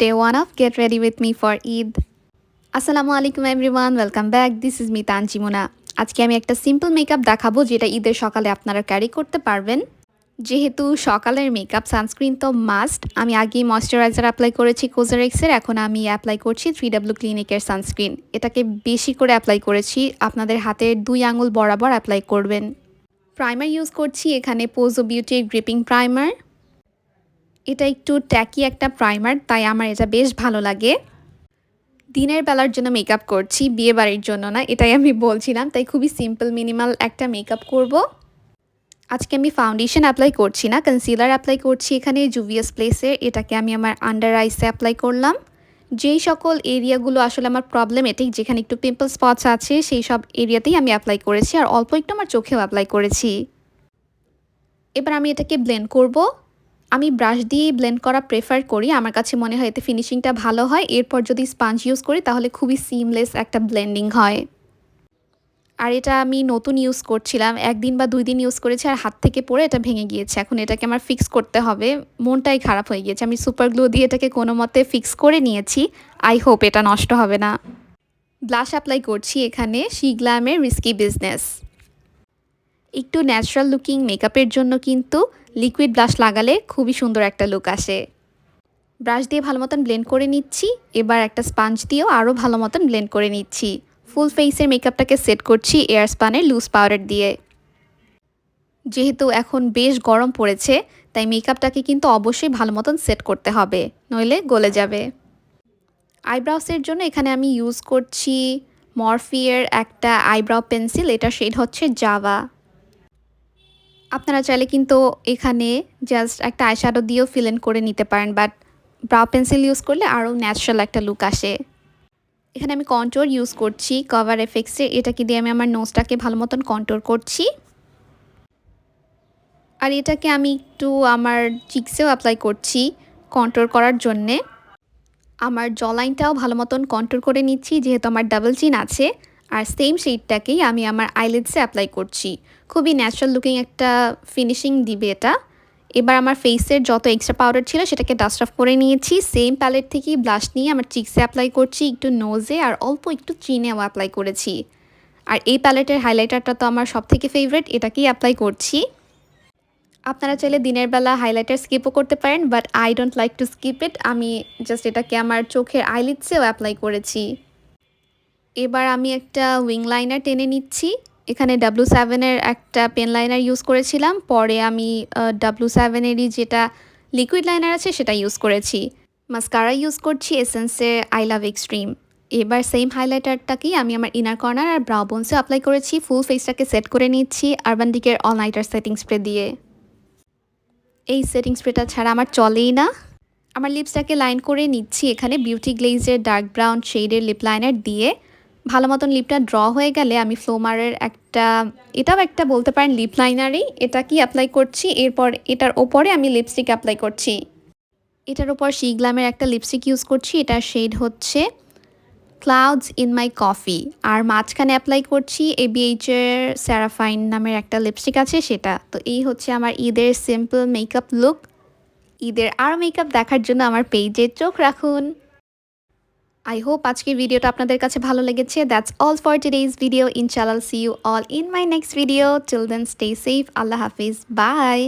Day one of get ready with me for Eid আসসালামু আলাইকুম everyone welcome back this is me Tanzimuna আজকে আমি একটা simple makeup দেখাবো, যেটা ঈদের সকালে আপনারা ক্যারি করতে পারবেন। যেহেতু সকালের মেকআপ সানস্ক্রিন তো মাস্ট আমি আগেই ময়শ্চারাইজার অ্যাপ্লাই করেছি কোজারেক্সের এখন আমি অ্যাপ্লাই করছি থ্রি ডাব্লু ক্লিনিকের সানস্ক্রিন এটাকে বেশি করে অ্যাপ্লাই করেছি, আপনাদের হাতের দুই আঙুল বরাবর অ্যাপ্লাই করবেন। প্রাইমার ইউজ করছি, এখানে পোজো বিউটির গ্রিপিং প্রাইমার এটা একটু ট্যাকি একটা প্রাইমার তাই আমার এটা বেশ ভালো লাগে। দিনের বেলার জন্য মেকআপ করছি, বিয়ে বাড়ির জন্য না, এটাই আমি বলছিলাম, তাই খুবই সিম্পল মিনিমাল একটা মেকআপ করব। আজকে আমি ফাউন্ডেশন অ্যাপ্লাই করছি না কনসিলার অ্যাপ্লাই করছি এখানে জুভিয়াস প্লেসের এটাকে আমি আমার আন্ডার আইসে অ্যাপ্লাই করলাম। যেই সকল এরিয়াগুলো আসলে আমার প্রবলেমেটিক যেখানে একটু পিম্পল স্পটস আছে, সেই সব এরিয়াতেই আমি অ্যাপ্লাই করেছি, আর অল্প একটু আমার চোখেও অ্যাপ্লাই করেছি। এবার আমি এটাকে ব্লেন্ড করব। আমি ব্রাশ দিয়ে ব্লেন্ড করা প্রেফার করি। আমার কাছে মনে হয় এতে ফিনিশিংটা ভালো হয়। এরপর যদি স্পাঞ্জ ইউজ করি, তাহলে খুবই সিমলেস একটা ব্লেন্ডিং হয়। আর এটা আমি নতুন ইউজ করছিলাম। একদিন বা দুই দিন ইউজ করেছি আর হাত থেকে পড়ে এটা ভেঙে গিয়েছে। এখন এটাকে আমার ফিক্স করতে হবে। মনটাই খারাপ হয়ে গিয়েছে। আমি সুপার গ্লু দিয়ে এটাকে কোনো মতে ফিক্স করে নিয়েছি। আই হোপ এটা নষ্ট হবে না। ব্লাশ অ্যাপ্লাই করছি এখানে। শিগ্লামের রিস্কি বিজনেস একটু ন্যাচারাল লুকিং মেকআপের জন্য কিন্তু লিকুইড ব্লাশ লাগালে খুবই সুন্দর একটা লুক আসে। ব্রাশ দিয়ে ভালো মতন ব্লেন্ড করে নিচ্ছি, এবার একটা স্পাঞ্জ দিয়েও আরও ভালো মতন ব্লেন্ড করে নিচ্ছি। ফুল ফেসের মেকআপটাকে সেট করছি এয়ার স্পানের লুজ পাউডার দিয়ে। যেহেতু এখন বেশ গরম পড়েছে, তাই মেকআপটাকে কিন্তু অবশ্যই ভালো মতন সেট করতে হবে, নইলে গলে যাবে। আইব্রাউসের জন্য এখানে আমি ইউজ করছি মরফিয়ের একটা আইব্রাউ পেন্সিল এটা শেড হচ্ছে জাভা আপনারা চাইলে কিন্তু এখানে জাস্ট একটা আইশ্যাডো দিয়েও ফিল ইন করে নিতে পারেন বাট ব্রাউ পেন্সিল ইউজ করলে আরও ন্যাচারাল একটা লুক আসে। এখানে আমি কন্ট্রোর ইউজ করছি কভার এফেক্টসে এটাকে দিয়ে আমি আমার নোজটাকে ভালো মতন কন্ট্রোর করছি? আর এটাকে আমি একটু আমার চিক্সেও অ্যাপ্লাই করছি কন্ট্রোর করার জন্যে। আমার জলাইনটাও ভালো মতন কন্ট্রোল করে নিচ্ছি, যেহেতু আমার ডাবল চিন আছে। আর সেম শেডটাকেই আমি আমার আইলেটসে অ্যাপ্লাই করছি। খুবই ন্যাচারাল লুকিং একটা ফিনিশিং দিবে এটা। এবার আমার ফেসের যত এক্সট্রা পাউডার ছিল সেটাকে ডাস্ট অফ করে নিয়েছি। সেম প্যালেট থেকেই ব্লাশ নিয়ে আমার চিক্সে অ্যাপ্লাই করছি, একটু নোজে আর অল্প একটু চিনেও অ্যাপ্লাই করেছি। আর এই প্যালেটের হাইলাইটারটা তো আমার সব থেকে ফেভারিট এটাকেই অ্যাপ্লাই করছি। আপনারা চাইলে দিনের বেলা হাইলাইটার স্কিপও করতে পারেন but I don't like to skip it আমি জাস্ট এটাকে আমার চোখের আইলিডসেও অ্যাপ্লাই করেছি। এবার আমি একটা উইং লাইনার টেনে নিচ্ছি। এখানে ডাব্লু সেভেনের একটা পেন লাইনার ইউজ করেছিলাম। পরে আমি ডাব্লু সেভেনেরই যেটা লিকুইড লাইনার আছে সেটা ইউজ করেছি। মাস্কারা ইউজ করছি এসেন্সের আই লাভ এক্সট্রিম এবার সেম হাইলাইটারটাকেই আমি আমার ইনার কর্নার আর ব্রাউ বোনসে অ্যাপ্লাই করেছি। ফুল ফেসটাকে সেট করে নিচ্ছি আরবান ডিকের অল নাইটার সেটিং স্প্রে দিয়ে। এই সেটিং স্প্রেটা ছাড়া আমার চলেই না। আমার লিপসটাকে লাইন করে নিচ্ছি এখানে বিউটি গ্লেজের ডার্ক ব্রাউন শেডের লিপ লাইনার দিয়ে। ভালো মতন লিপটা ড্র হয়ে গেলে আমি ফ্লোমারের একটা, এটাও একটা বলতে পারেন লিপ লাইনারই এটা কি অ্যাপ্লাই করছি? এরপর এটার ওপরে আমি লিপস্টিক অ্যাপ্লাই করছি। এটার ওপর শিগ্লামের একটা লিপস্টিক ইউজ করছি। এটার শেড হচ্ছে ক্লাউডস ইন মাই কফি আর মাঝখানে অ্যাপ্লাই করছি এবিএইচের স্যারাফাইন নামের একটা লিপস্টিক আছে সেটা। তো এই হচ্ছে আমার ঈদের সিম্পল মেকআপ লুক ঈদের আর মেকআপ দেখার জন্য আমার পেজে চোখ রাখুন। আই হোপ আজকের ভিডিওটা আপনাদের কাছে ভালো লেগেছে। That's all for today's video ইনশাল্লাহ see you all in my next video then stay safe আল্লাহ হাফিজ। বাই